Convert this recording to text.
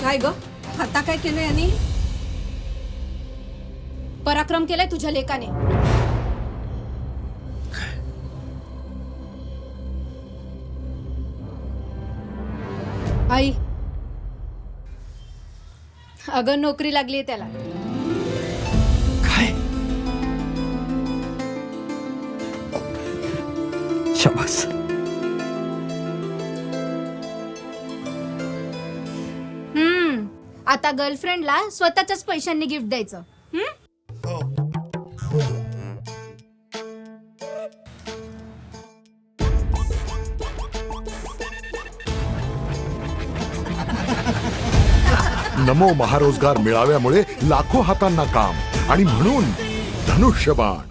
काय ग? आता काय केलं यांनी पराक्रम केलाय तुझ्या लेकाने. आई. अगं नोकरी लागली त्याला. काय? शाबास. आता गर्लफ्रेंडला स्वतःच्याच पैशांनी गिफ्ट द्यायचं हम्म? नमो महारोजगार मिळाव्यामुळे लाखो हातांना काम आणि म्हणून धनुष्यबाण